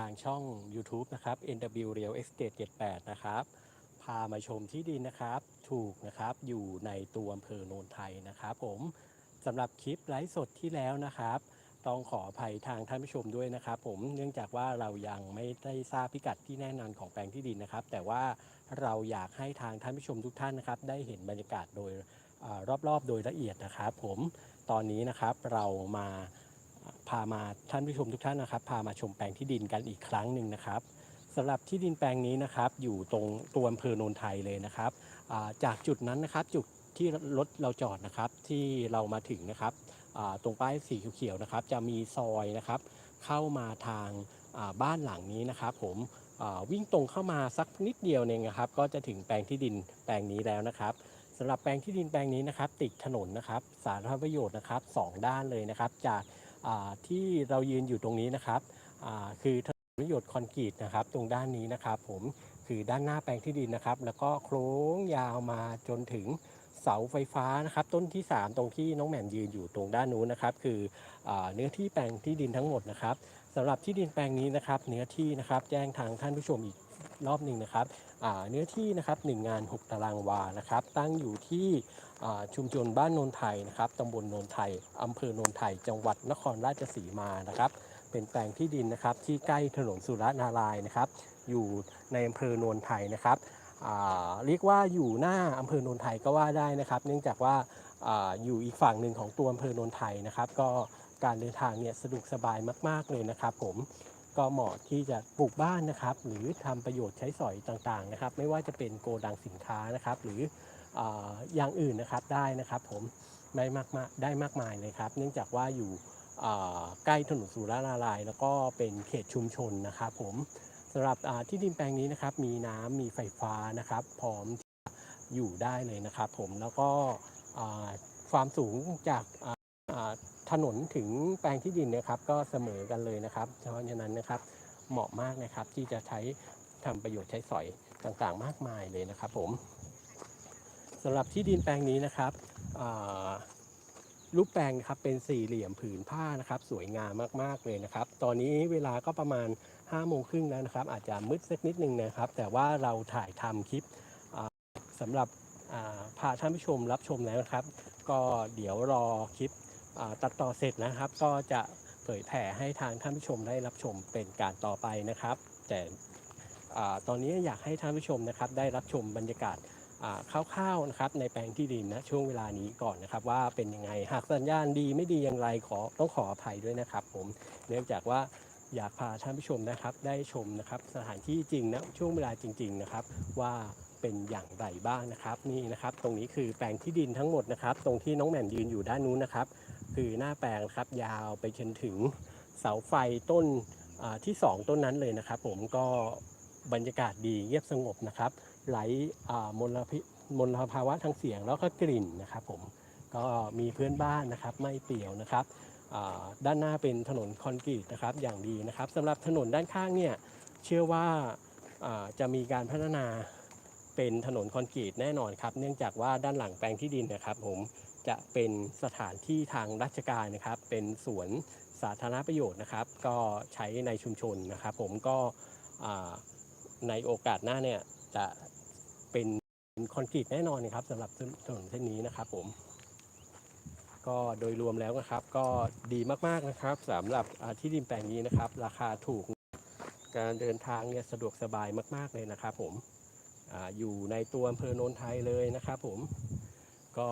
ทางช่อง YouTube นะครับ NW Real Estate 78 นะครับ พามาชมที่ดินนะครับ ถูกนะครับ อยู่ในตัวอำเภอโนนไทยนะครับผมสำหรับคลิปไลฟ์สดที่แล้วนะครับ ต้องขออภัยทางท่านผู้ชมด้วยนะครับ ผม เนื่องจากว่าเรายังไม่ได้ทราบพิกัดที่แน่นอนของแปลงที่ดินนะครับ แต่ว่าเราอยากให้ทางท่านผู้ชมทุกท่านนะครับ ได้เห็นบรรยากาศโดยอรอบๆ โดยละเอียดนะครับ ผม ตอนนี้นะครับเรามา พามาท่านผู้ชมทุกท่านนะครับพามาชมแปลงที่ดินกันอีกครั้งหนึ่งนะครับสำหรับที่ดินแปลงนี้นะครับอยู่ตรงตัวอำเภอโนนไทยเลยนะครับจากจุดนั้นนะครับจุดที่รถเราจอดนะครับที่เรามาถึงนะครับตรงป้ายสีเขียวๆนะครับ จะมีซอยนะครับเข้ามาทางบ้านหลังนี้นะครับ ผมวิ่งตรงเข้ามาสักนิดเดียวเองนะครับ ก็จะถึงแปลงที่ดินแปลงนี้แล้วนะครับสำหรับแปลงที่ดินแปลงนี้นะครับ ติดถนนนะครับ สาธารณประโยชน์นะครับสองด้านเลยนะครับ จาก ที่เรายืนอยู่ตรงนี้นะครับคือถนนประโยชน์คอนกรีตนะครับ ตรงด้านนี้นะครับ ผมคือด้านหน้าแปลงที่ดินนะครับ แล้วก็โค้งยาวมาจนถึงเสาไฟฟ้านะครับ ต้นที่ 3 ตรงที่น้องแหม่มยืนอยู่ตรงด้านนู้นนะครับ คืออเนื้อที่แปลงที่ดินทั้งหมดนะครับสำหรับที่ดินแปลงนี้นะครับ เนื้อที่นะครับ แจ้งทางท่านผู้ชมอีกรอบหนึ่งนะครับ เนื้อที่นะครับ1งาน 6 ตารางวานะครับ ตั้งอยู่ที่ชุมชนบ้านโนนไทยนะครับตำบลโนนไทยอำเภอโนนไทย จังหวัดนครราชสีมานะครับ เป็นแปลงที่ดินนะครับที่ใกล้ถนนสุรนารายนะครับ อยู่ในอำเภอโนนไทยนะครับเรียกว่าอยู่หน้าอำเภอโนนไทยก็ว่าได้นะครับ เนื่องจากว่าอาอยู่อีกฝั่งหนึ่งของตัวอำเภอโนนไทยนะครับ ก็การเดินทางเนี่ยสะดวกสบายมาก ๆเลยนะครับผม ก็เหมาะที่จะปลูกบ้านนะครับ หรือทำประโยชน์ใช้สอยต่างๆนะครับ ไม่ว่าจะเป็นโกดังสินค้านะครับ หรือออย่างอื่นนะครับได้นะครับผมได้มากมาได้มากมายเลยครับ เนื่องจากว่าอยู่ใกล้ถนนสุรานาราย แล้วก็เป็นเขตชุมชนนะครับผมสำหรับที่ดินแปลงนี้นะครับ มีน้ำมีไฟฟ้านะครับ พร้อมอยู่ได้เลยนะครับ ผมแล้วก็ความสูงจาก ถนนถึงแปลงที่ดินนะครับก็เสมอกันเลยนะครับเพราะฉะนั้นนะครับเหมาะมากนะครับที่จะใช้ทำประโยชน์ใช้สอยต่างๆ มากมายเลยนะครับผมสำหรับที่ดินแปลงนี้นะครับรูปแปลงนะครับเป็นสี่เหลี่ยมผืนผ้านะครับสวยงามมากๆเลยนะครับ ตอนนี้เวลาก็ประมาณ5้าโมงครึ่งแล้วนะครับ อาจจะมืดสักนิดนึงนะครับ แต่ว่าเราถ่ายทำคลิปอ่าสำหรับพาท่านผู้ชมรับชมแล้วนะครับ ก็เดี๋ยวรอคลิป ตัดต่อเสร็จนะครับ ก็จะเผยแผ่ให้ทางท่านผู้ชมได้รับชมเป็นการต่อไปนะครับ แต่ตอนนี้อยากให้ท่านผู้ชมนะครับ ได้รับชมบรรยากาศคร่าวๆนะครับในแปลงที่ดินนะช่วงเวลานี้ก่อนนะครับ ว่าเป็นยังไงหากสัญญาณดีไม่ดีอย่างไรขอต้องขออภัยด้วยนะครับ ผมเนื่องจากว่าอยากพาท่านผู้ชมนะครับ ได้ชมนะครับสถานที่จริงนะช่วงเวลาจริง ๆนะครับ ว่าเป็นอย่างไรบ้างนะครับ นี่นะครับ ตรงนี้คือแปลงที่ดินทั้งหมดนะครับ ตรงที่น้องแหม่มยืนอยู่ด้านนู้นนะครับ คือหน้าแปลงครับยาวไปจนถึงเสาไฟต้นที่สองต้นนั้นเลยนะครับ ผมก็บรรยากาศดีเงียบสงบนะครับ ไหลมลพิมลภาวะทางเสียงแล้วก็กลิ่นนะครับ ผมก็มีเพื่อนบ้านนะครับ ไม่เปี่ยวนะครับด้านหน้าเป็นถนนคอนกรีตนะครับอย่างดีนะครับสำหรับถนนด้านข้างเนี่ยเชื่อว่าจะมีการพัฒนาเป็นถนนคอนกรีตแน่นอนครับ เนื่องจากว่าด้านหลังแปลงที่ดินนะครับผม จะเป็นสถานที่ทางราชการนะครับ เป็นสวนสาธารณประโยชน์นะครับ ก็ใช้ในชุมชนนะครับ ผมก็ในโอกาสหน้าเนี่ยจะเป็นคอนกรีตแน่นอนนะครับสำหรับถนนเส้นนี้นะครับผม ก็โดยรวมแล้วนะครับ ก็ดีมากๆนะครับสำหรับที่ดินแปลงนี้นะครับ ราคาถูกการเดินทางเนี่ยสะดวกสบายมาก ๆเลยนะครับ ผมออยู่ในตัวอำเภอโนนไทยเลยนะครับ ผมก็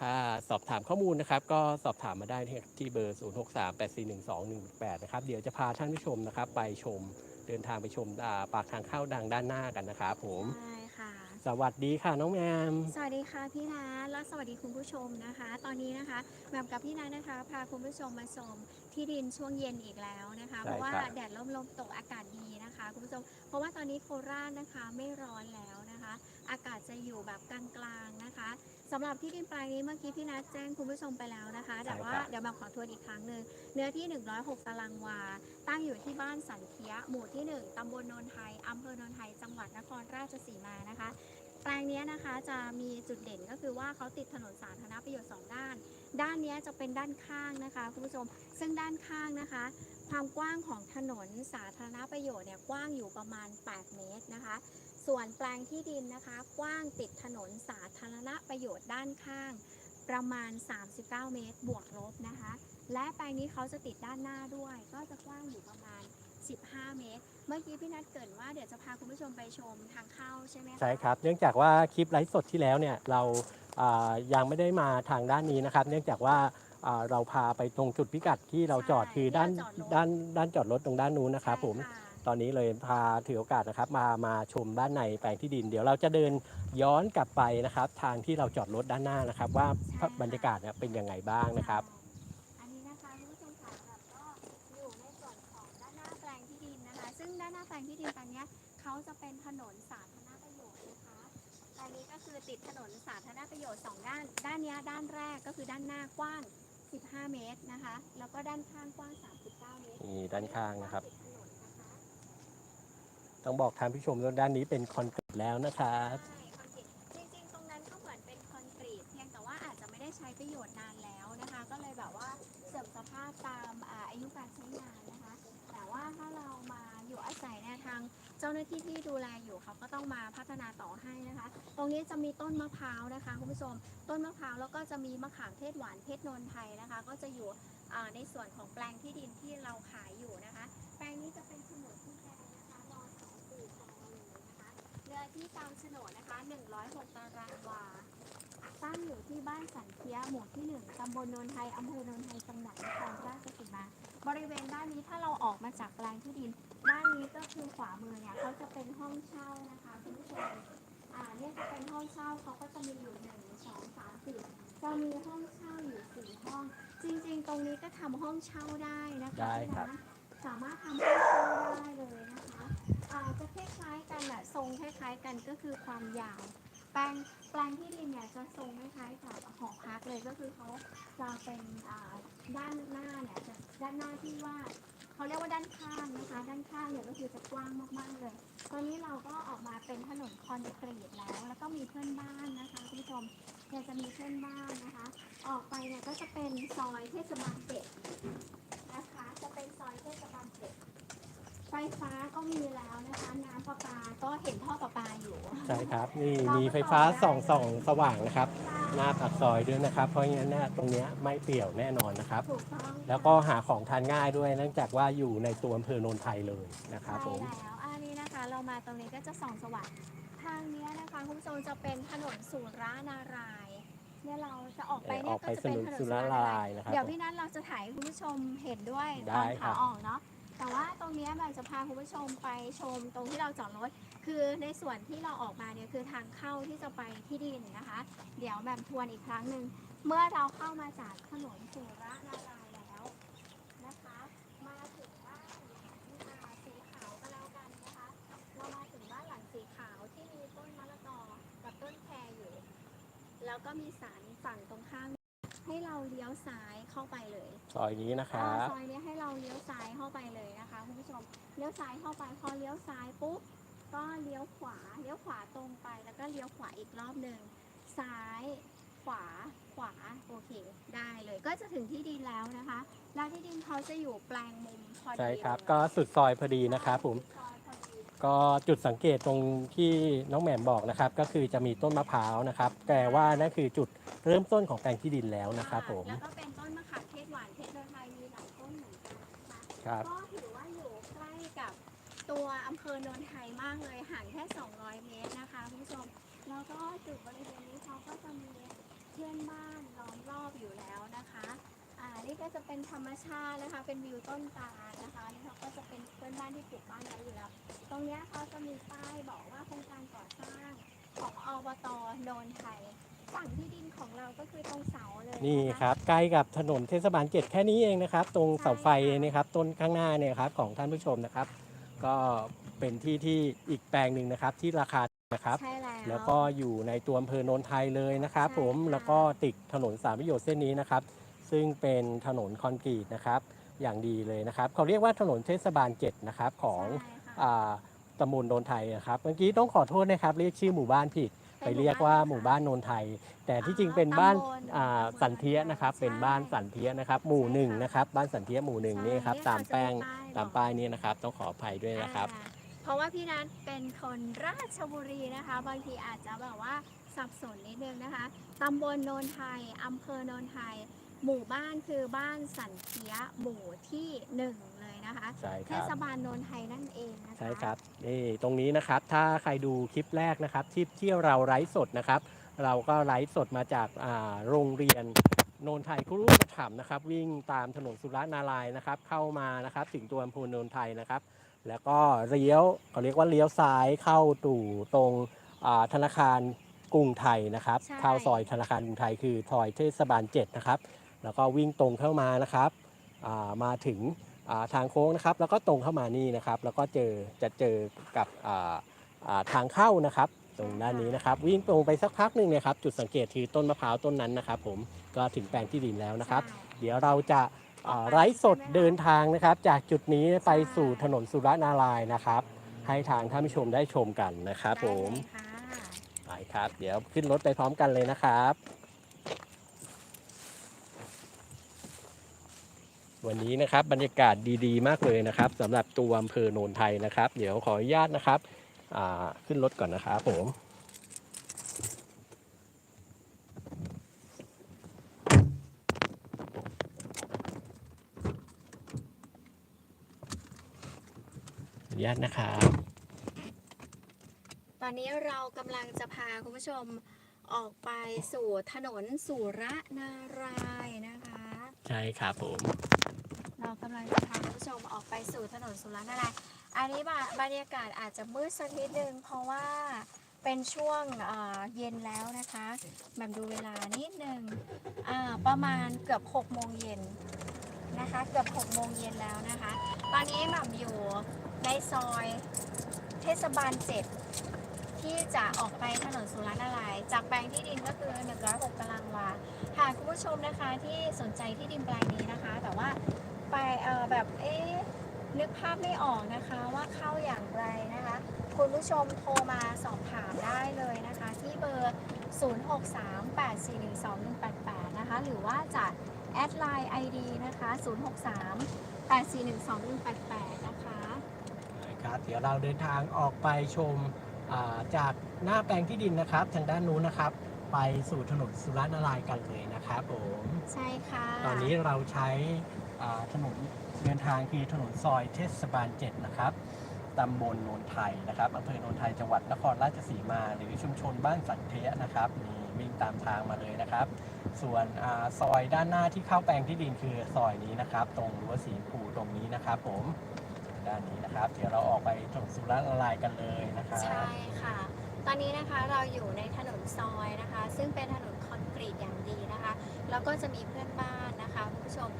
ถ้าสอบถามข้อมูลนะครับ ก็สอบถามมาได้ที่ที่เบอร์ 0 6 3 8 4 1 2 1 8 นะครับ เดี๋ยวจะพาท่านผู้ชมนะครับ ไปชมเดินทางไปชมอ่าปากทางเข้าดังด้านหน้ากันนะครับผมใช่ค่ะ สวัสดีค่ะน้องแมมสวัสดีค่ะพี่นัทและสวัสดีคุณผู้ชมนะคะ ตอนนี้นะคะแหม่มกับพี่นัทนะคะ พาคุณผู้ชมมาชมที่ดินช่วงเย็นอีกแล้วนะคะใช่เพราะว่าครับแดดร่มลมตกอากาศดีนะคะคุณผู้ชมเพราะว่าตอนนี้โคราชนะคะไม่ร้อนแล้วนะคะ อากาศจะอยู่แบบกลางๆนะคะสำหรับที่ดินแปลงนี้เมื่อกี้พี่นัทแจ้งคุณผู้ชมไปแล้วนะคะ แต่ว่าเดี๋ยวแหม่มขอทวนอีกครั้งหนึ่งเนื้อที่ 106 ตารางวา ตั้งอยู่ที่บ้านสันเทียหมู่ที่ 1ตำบลโนนไทยอำเภอโนนไทย จังหวัดนครราชสีมานะคะ แปลงเนี้ยนะคะจะมีจุดเด่นก็คือว่าเขาติดถนนสาธารณประโยชน์ 2 ด้าน ด้านนี้จะเป็นด้านข้างนะคะคุณผู้ชม ซึ่งด้านข้างนะคะ ความกว้างของถนนสาธารณประโยชน์เนี่ยกว้างอยู่ประมาณ 8 เมตรนะคะ ส่วนแปลงที่ดินนะคะ กว้างติดถนนสาธารณประโยชน์ด้านข้าง ประมาณ 39 เมตร บวกลบนะคะ และแปลงนี้เขาจะติดด้านหน้าด้วย ก็จะกว้างอยู่ประมาณ 15 เมตร เมื่อกี้พี่นัทเกรินว่าเดี๋ยวจะพาคุณผู้ชมไปชมทางเข้าใช่ไหมคะใช่ครับ เนื่องจากว่าคลิปไลฟ์สดที่แล้วเนี่ยเราอ่ายังไม่ได้มาทางด้านนี้นะครับ เนื่องจากว่าอ่าเราพาไปตรงจุดพิกัดที่เราจอดคือด้านด้านด้านจอดรถตรงด้านนู้นนะครับผม ใช่ะ ตอนนี้เลยพาถือโอกาสนะครับมามาชมด้านในแปลงที่ดิน เดี๋ยวเราจะเดินย้อนกลับไปนะครับ ทางที่เราจอดรถด้านหน้านะครับ ว่าบรรยากาศเนี่ยเป็นยังไงบ้างนะครับอั แปลงที่ดินตรงนี้เขาจะเป็นถนนสาธารณประโยชน์นะคะแปลงนี้ก็คือติดถนนสาธารณประโยชน์สองด้าน ด้านนี้ด้านแรกก็คือด้านหน้ากว้าง 15 เมตรนะคะ แล้วก็ด้านข้างกว้าง 39 เมตรนี่ด้านข้างนะครับ ต้องบอกทางผู้ชมว่าด้านนี้เป็นคอนกรีตแล้วนะครับางเจ้าหน้าที่ที่ดูแลอยู่เขาก็ต้องมาพัฒนาต่อให้นะคะ ตรงนี้จะมีต้นมะพร้าวนะคะคุณผู้ชม ต้นมะพร้าวแล้วก็จะมีมะขามเทศหวานเพชรนนทไทยนะคะ ก็จะอยู่ในส่วนของแปลงที่ดินที่เราขายอยู่นะคะ แปลงนี้จะเป็นฉนดที่แปลงนะคะรอสองสี่จอเลยนะคะเนื้อที่ตามโฉนดนะคะ 106 ตารางวาตั้งอยู่ที่บ้านสันเทียหมู่ที่ 1ตำบลโนนไทยอำเภอโนนไทยจังหวัดนครราชสีมา บริเวณด้านนี้ถ้าเราออกมาจากแปลงที่ดิน คือขวามือเนี่ยเขาจะเป็นห้องเช่านะคะคุณผู้ชมอ่าเนี่ยจะเป็นห้องเช่าเขาก็จะมีอยู่หนึ่งสองสามสี่จะมีห้องเช่าอยู่สี่ห้อง จริง ๆ ตรงนี้ก็ทำห้องเช่าได้นะคะได้ครับพี่นะสามารถทำห้องเช่าได้เลยนะคะอ่าจะคล้ายๆกันอะทรงคล้ายๆกันก็คือความยาว แปลงแปลงที่ดินเนี่ยจะทรงคล้ายๆกับหอพักเลยก็คือเขาจะเป็นอ่าด้านหน้าเนี่ยจะด้านหน้าที่ว่า เขาเรียกว่าด้านข้างนะคะ ด้านข้างเนี่ยก็คือจะกว้างมากๆเลยตอนนี้เราก็ออกมาเป็นถนนคอนกรีตแล้ว แล้วก็มีเพื่อนบ้านนะคะคุณผู้ชมเนี่ยจะมีเพื่อนบ้านนะคะ ออกไปเนี่ยก็จะเป็นซอยเทศบาลเจ็ดนะคะ จะเป็นซอยเทศบาลเจ็ด ไฟฟ้าก็มีแล้วนะคะ น้ำประปาก็เห็นท่อประปาอยู่ ใช่ครับ นี่มีไฟฟ้าส่องส่องสว่างนะครับ หน้าปากซอยด้วยนะครับ เพราะงั้นเนยตรงเนี้ยไม่เปี่ยวแน่นอนนะครับ ถูกต้องแล้วก็หาของทานง่ายด้วย เนื่องจากว่าอยู่ในตัวอำเภอโนนไทยเลยนะครับผใช่ม แล้วอันนี้นะคะ เรามาตรงนี้ก็จะส่องสว่างทางเนี้ยนะคะคุณผู้ชมจะเป็นถนนสุรานารายณ์เนี่ยเราจะออกไปอเนี่อยกก็ไปจะสเป็นนุนถนนสุสุรารารายายณ์ณ์นะครับเดี๋ยวผมพี่นัทเราจะถ่ายให้คุณผู้ชมเห็นด้วยได้ตอนครัขาบ ออกเนาะ แต่ว่าตรงเนี้ยมันจะพาคุณผู้ชมไปชมตรงที่เราจอดรถ คือในส่วนที่เราออกมาเนี่ยคือทางเข้าที่จะไปที่ดินนะคะ เดี๋ยวแบบทวนอีกครั้งหนึ่ง เมื่อเราเข้ามาจากถนนสุรานารายณ์แล้วนะคะ มาถึงบ้านหลังสีขาวก็แล้วกันนะคะ เรามาถึงบ้านหลังสีขาวที่มีต้นมะละกอกับต้นแครอยู่ แล้วก็มีสารฝั่งตรงข้าม ให้เราเลี้ยวซ้ายเข้าไปเลยซอยนี้นะคอ่ารับซอยนี้ให้เราเลี้ยวซ้ายเข้าไปเลยนะคะคุณผู้ชมเลี้ยวซ้ายเข้าไปพอเลี้ยวซ้ายปุ๊บก็เลี้ยวขวาเลี้ยวขวาตรงไปแล้วก็เลี้ยวขวาอีกรอบหนึ่งซ้ายขวาขวาโอเค ได้เลย ก็จะถึงที่ดินแล้วนะคะ แล้วที่ดินเขาจะอยู่แปลงมุมพอดีใช่ครับ เลย ก็สุดซอยพอดีนะครับผมซอยพอดี ก็จุดสังเกตตรงที่น้องแหม่มบอกนะครับ ก็คือจะมีต้นมะพร้าวนะครับ แต่ว่านั่นคือจุดเริ่มต้นของแปลงที่ดินแล้วนะครับผม แล้วก็เป็นต้นมะขามเทศหวานเพชรไทยมีหลายต้นเหมือนกันนะคะครับ ก็ถือว่าอยู่ใกล้กับตัวอำเภอโนนไทยมากเลยห่างแค่ 200 เมตรนะคะคุณผู้ชมแล้วก็จุดบริเวณนี้เขาก็จะมีเพื่อนบ้านล้อมรอบอยู่แล้วนะคะ อ่านี่ก็จะเป็นธรรมชาตินะคะ เป็นวิวต้นตาลนะคะนี่เขาก็จะเป็นเพื่อนบ้านที่ปลูกบ้านไว้อยู่แล้ว ตรงเนี้ยเขาจะมีป้ายบอกว่าโครงการก่อสร้างของอบตโนนไทยฝั่งที่ดินของเราก็คือตรงเสาเลยะะนี่ครับใกล้กับถนนเทศบาลเจ็ดแค่นี้เองนะครับ ตรงเสาไฟใช่ค่ะนี่ครับต้นข้างหน้าเนี่ยครับของท่านผู้ชมนะครับ ก็เป็นที่ที่อีกแปลงหนึ่งนะครับที่ราคานะครับ ใช่แล้ว แล้วก็อยู่ในตัวอำเภอโนนไทยเลยนะครับใช่ผมค่ะ แล้วก็ติดถนนสามประโยชน์เส้นนี้นะครับ ซึ่งเป็นถนนคอนกรีตนะครับอย่างดีเลยนะครับเขาเรียกว่าถนนเทศบาลเจ็ดนะครับของใช่ค่ะอ่าตำบลโนนไทยนะครับเมื่อกี้ต้องขอโทษนะครับเรียกชื่อหมู่บ้านผิด ไปเรียกว่าหมู่บ้านโนนไทย แต่ที่จริงเป็นบ้านตำบลอ่าสันเทียนะครับใช่เป็นบ้านสันเทียนะครับหมู่หนึ่งใช่ค่ะนะครับบ้านสันเทียหมู่หนึ่งนี่ครับใช่ตามแป้งค่ะจะมีป้ายตามป้ายนี้นะครับต้องขออภัยด้วยนะครับอ่าเพราะว่าพี่นัทเป็นคนราชบุรีนะคะ บางทีอาจจะแบบว่าสับสนนิดนึงนะคะตำบลโนนไทยอำเภอโนนไทย หมู่บ้านคือบ้านสันเทียหมู่ที่หนึ่งเลยนะคะใช่คเทรับศบาลโนนไทยนั่นเองนะคะ ใช่ครับนี่ตรงนี้นะครับถ้าใครดูคลิปแรกนะครับที่ที่เราไลฟ์สดนะครับ เราก็ไลฟ์สดมาจากอ่าโรงเรียนโนนไทยครุปถัมภ์นะครับ วิ่งตามถนนสุรนารายณ์นะครับ เข้ามานะครับถึงตัวอำเภอโนนไทยนะครับ แล้วก็เลี้ยวเขาเรียกว่าเลี้ยวซ้ายเข้าตู่ตรงอ่าธนาคารกรุงไทยนะครับใช่ เข้าซอยธนาคารกรุงไทยคือซอยเทศบาล7นะครับ แล้วก็วิ่งตรงเข้ามานะครับอ่ามาถึงอ่าทางโค้งนะครับ แล้วก็ตรงเข้ามานี่นะครับ แล้วก็เจอจะเจอกับอ่าอ่าทางเข้านะครับ ตรงด้านนี้นะครับ วิ่งตรงไปสักพักหนึ่งเนยครับ จุดสังเกตคือต้นมะพร้าวต้นนั้นนะครับ ผมก็ถึงแปลงที่ดินแล้วนะครับใช่เดี๋ยวเราจะอ่าออกไปไร้สดใช่ไหมคะเดินทางนะครับ จากจุดนี้ไปใช่สู่ถนนสุรนารายณ์นะครับ ให้ทางท่านผู้ชมได้ชมกันนะครับได้ผมเลยค่ะไปครับ เดี๋ยวขึ้นรถไปพร้อมกันเลยนะครับ วันนี้นะครับบรรยากาศดีๆ มากเลยนะครับสำหรับตัวอำเภอโนนไทยนะครับ เดี๋ยวขออนุญาตนะครับขึ้นรถก่อนนะครับผมอนุญาตนะครับ ตอนนี้เรากำลังจะพาคุณผู้ชมออกไปสู่ถนนสุรนารายนะคะ ใช่ครับผม เรากำลังจะพาคุณผู้ชมออกไปสู่ถนนสุรนารายอันนี้บะบรรยากาศอาจจะมืดสักนิดนึงเพราะว่าเป็นช่วงเอ่อเย็นแล้วนะคะแบบดูเวลานิดนึงอ่าประมาณเกือบ6โมงเย็นนะคะ เกือบ6โมงเย็นแล้วนะคะ ตอนนี้หม่ำอยู่ในซอยเทศบาล7 ที่จะออกไปถนนสุรนารายจากแปลงที่ดินก็คือ106ตารางวาหากคุณผู้ชมนะคะที่สนใจที่ดินแปลงนี้นะคะ แต่ว่าไปเอ่อแบบเอ๊ะนึกภาพไม่ออกนะคะว่าเข้าอย่างไรนะคะ คุณผู้ชมโทรมาสอบถามได้เลยนะคะ ที่เบอร์ 0638412188 นะคะ หรือว่าจะแอดไลน์ ID นะคะ 0638412188 นะคะ ครับเดี๋ยวเราเดินทางออกไปชม จากหน้าแปลงที่ดินนะครับ ทางด้านนู้นนะครับ ไปสู่ถนนสุรนารายณ์กันเลยนะครับผมใช่ค่ะตอนนี้เราใช้อ่าถนนเดินทางคือถนนซอยเทศบาล7นะครับตำบลโนนไทยนะครับอำเภอโนนไทยจังหวัดนครราชสีมา หรือชุมชนบ้านสันเทะนะครับนี่วิ่งตามทางมาเลยนะครับ ส่วนอาซอยด้านหน้าที่เข้าแปลงที่ดินคือซอยนี้นะครับ ตรงรั้วสีชมพูตรงนี้นะครับผม ด้านนี้นะครับ เดี๋ยวเราออกไปถนนสุรนารายณ์กันเลยนะครับใช่ค่ะ ตอนนี้นะคะเราอยู่ในถนนซอยนะคะ ซึ่งเป็นถนนคอนกรีตอย่างดีนะคะ แล้วก็จะมีเพื่อนบ้านนะคะคุณผู้ชม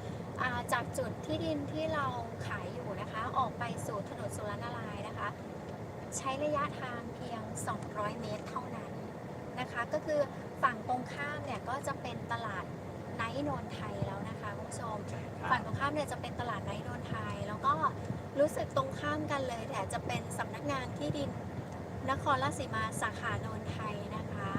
อ่าจากจุดที่ดินที่เราขายอยู่นะคะ ออกไปสู่ถนนสุรนารายณ์นะคะ ใช้ระยะทางเพียง 200 เมตรเท่านั้นนะคะ ก็คือฝั่งตรงข้ามเนี่ยก็จะเป็นตลาดไนท์นนไทยแล้วนะคะคุณผู้ชม ฝั่งตรงข้ามเนี่ยจะเป็นตลาดไนท์นนไทย แล้วก็ รู้สึกตรงข้ามกันเลยแต่จะเป็นสำนักงานที่ดินนครราชสีมาสาขาโนนไทยนะคะ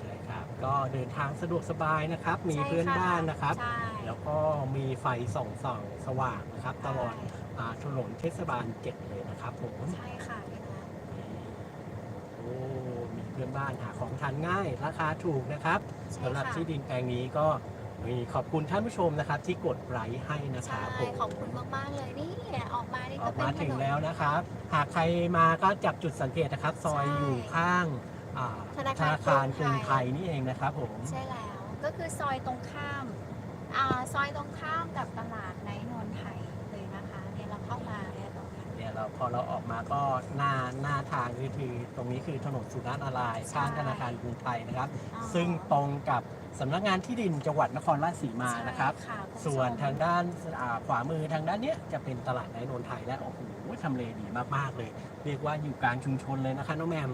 ใช่ครับ ก็เดินทางสะดวกสบายนะครับ มีใช่เพื่อนค่ะบ้านนะครับ ใช่ แล้วก็มีไฟส่องส่องสว่างนะครับ ตลอดอ่าถนนเทศบาลเจ็ดเลยนะครับผม ใช่ค่ะพี่นัทโอ้ มีเพื่อนบ้านหาของทานง่าย ราคาถูกนะครับใช่สำหรับค่ะที่ดินแปลงนี้ก็ มีขอบคุณท่านผู้ชมนะครับที่กดไลค์ให้นะคใช่รับผม ขอบคุณมาก ๆ เลยนี่ออกมานี่อก็อกเป็นมาถถึงนนแล้วนะครับ หากใครมาก็จับจุดสังเกตนะครับ ซอยใช่อยู่ข้างอ่าธนาคารคารกกรุรุงงไทไทยยนี่เองนะครับผม ใช่แล้ว ก็คือซอยตรงข้ามอ่าซอยตรงข้ามกับตลาดไนท์นนไทยเลยนะคะเนี่ยเราเข้ามา เนี่ยตรงนั้นเนี่ยเราพอเราออกมาก็หน้าหน้าทางก็คือตรงนี้คือถนนสุรนารายณ์ใช่ข้างธนาคารกรุงไทยนะครับ อ๋อ ซึ่งตรงกับสำนักงานที่ดินจังหวัดนครราชสีมานะครับ ใช่ค่ะคุณผู้ชมส่วนทางด้านอ่าขวามือทางด้านเนี้ยจะเป็นตลาดไนท์นนไทยและโอ้โหทำเลดีมากๆเลย เรียกว่าอยู่กลางชุมชนเลยนะคะน้องแมม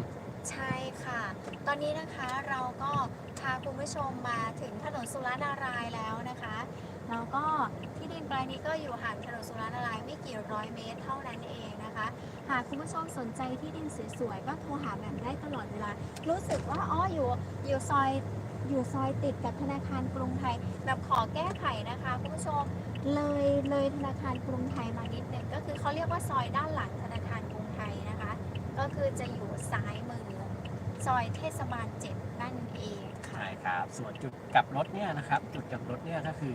ใช่ค่ะ ตอนนี้นะคะเราก็พาคุณผู้ชมมาถึงถนนสุรนารายณ์แล้วนะคะ แล้วก็ที่ดินแปลงนี้ก็อยู่ห่างถนนสุรนารายณ์ไม่กี่ร้อยเมตรเท่านั้นเองนะคะ หากคุณผู้ชมสนใจที่ดินสวยๆก็โทรหาแหม่มได้ตลอดเวลา รู้สึกว่าอ๋ออยู่อยู่ซอยอยู่ซอยติดกับธนาคารกรุงไทย แบบขอแก้ไขนะคะคุณผู้ชมเลยเลยธนาคารกรุงไทยมานิดนึงก็คือเขาเรียกว่าซอยด้านหลังธนาคารกรุงไทยนะคะ ก็คือจะอยู่ซ้ายมือ ซอยเทศบาลเจ็ดนั่นเองค่ะใช่ครับ ส่วนจุดกลับรถเนี่ยนะครับ จุดกลับรถเนี่ยก็คือ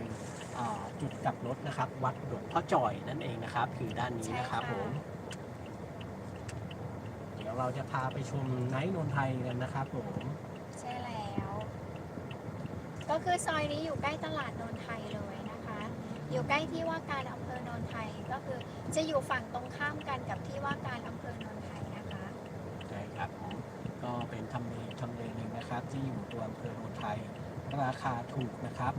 จุดกลับรถนะครับ วัดหลวงพ่อจ่อยนั่นเองนะครับ คือด้านนี้นะครับใช่ผค่ะมเดี๋ยวเราจะพาไปชมไนท์นนทไทยกันนะครับผมใช่แล้ว ก็คือซอยนี้อยู่ใกล้ตลาดนนไทยเลยนะคะ อยู่ใกล้ที่ว่าการอำเภอโนนไทยก็คือจะอยู่ฝั่งตรงข้ามกันกับที่ว่าการอำเภอโนนไทยนะคะใช่ครับผมก็เป็นทำเลทำเลหนึ่งนะครับ ที่อยู่ตัวอำเภอโนนไทยราคาถูกนะครับ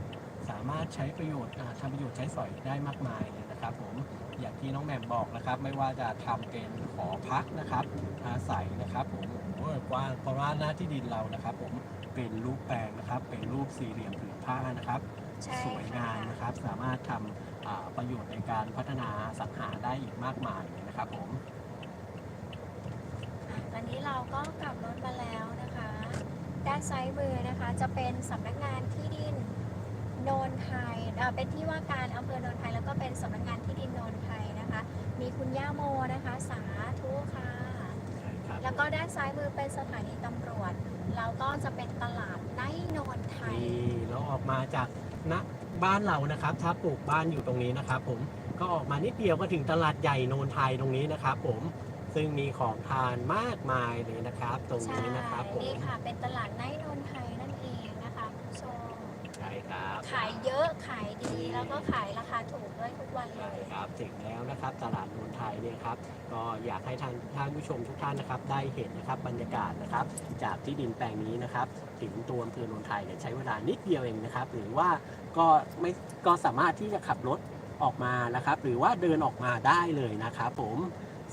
สามารถใช้ประโยชน์อ่าทำประโยชน์ใช้สอยได้มากมายเลยนะครับผมอย่างที่น้องแหม่มบอกนะครับ ไม่ว่าจะทำเป็นหอพักนะครับอาศัยนะครับผมโอ้โหกว้างเพราะว่าหน้าที่ดินเรานะครับ ผมเป็นรูปแปลงนะครับ เป็นรูปสี่เหลี่ยมผืนผ้านะครับใช่สวยงามค่ะนะครับ สามารถทำอ่าประโยชน์ในการพัฒนาสังหาได้อีกมากมายเลยนะครับผมตอนนี้เราก็กลับรถมาแล้วนะคะ ด้านซ้ายมือนะคะจะเป็นสำนักงานที่ดิน โนนไทยเอ่อเป็นที่ว่าการอำเภอโนนไทยแล้วก็เป็นสำนักงานที่ดินโนนไทยนะคะ มีคุณย่าโมนะคะ สาธุค่ะใช่ครับแล้วก็ด้านซ้ายมือเป็นสถานีตำรวจ แล้วก็จะเป็นตลาดไนท์โนนไทยนี่เราออกมาจากณบ้านเรานะครับ ถ้าปลูกบ้านอยู่ตรงนี้นะครับ ผมก็ออกมานิดเดียวก็ถึงตลาดใหญ่โนนไทยตรงนี้นะครับ ผมซึ่งมีของทานมากมายเลยนะครับ ตรงใช่นี้นะครับผมนี่ค่ะ เป็นตลาดไนท์โนนไทยนั่นเองนะคะคุณผู้ชม ใช่ ครับขายเยอะขายดีแล้วก็ขายราคาถูกด้วยทุกวันเลใช่ย ครับถึงแล้วนะครับตลาดโนนไทยเนี่ยครับก็อยากให้ท่านท่านผู้ชมทุกท่านนะครับ ได้เห็นนะครับบรรยากาศนะครับ จากที่ดินแปลงนี้นะครับ ถึงตัวอำเภอโนนไทยเนี่ยใช้เวลานิดเดียวเองนะครับ หรือว่าก็ไม่ก็สามารถที่จะขับรถออกมานะครับ หรือว่าเดินออกมาได้เลยนะครับผม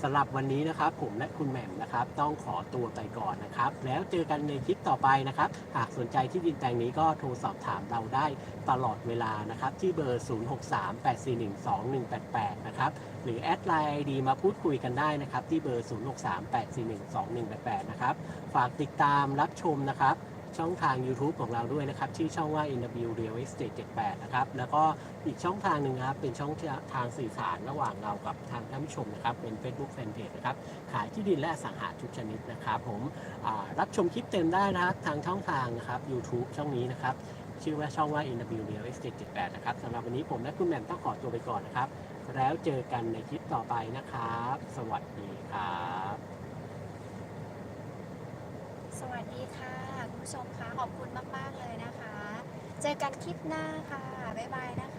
สำหรับวันนี้นะครับผมและคุณแหม่มนะครับ ต้องขอตัวไปก่อนนะครับ แล้วเจอกันในคลิปต่อไปนะครับ หากสนใจที่ดินแปลงนี้ก็โทรสอบถามเราได้ตลอดเวลานะครับ ที่เบอร์ 0638412188 นะครับ หรือแอดไลน์ ID มาพูดคุยกันได้นะครับ ที่เบอร์ 0638412188 นะครับ ฝากติดตามรับชมนะครับ ช่องทาง YouTube ของเราด้วยนะครับ ชื่อช่องว่า NW Real Estate 78 นะครับ แล้วก็อีกช่องทางหนึ่งครับ เป็นช่องทางสื่อสารระหว่างเรากับทางท่านผู้ชมนะครับ เป็น Facebook Fanpage นะครับ ขายที่ดินและสังหาทุกชนิดนะครับผมรับชมคลิปเต็มได้นะครับ ทางช่องทางนะครับ YouTube ช่องนี้นะครับ ชื่อว่าช่องว่า NW Real Estate 78 นะครับสำหรับวันนี้ผมและคุณแหม่มต้องขอตัวไปก่อนนะครับ แล้วเจอกันในคลิปต่อไปนะครับ สวัสดีครับ สวัสดีค่ะ ผู้ชมคะขอบคุณมาก ๆ เลยนะคะ เจอกันคลิปหน้าค่ะ บ๊ายบายนะคะ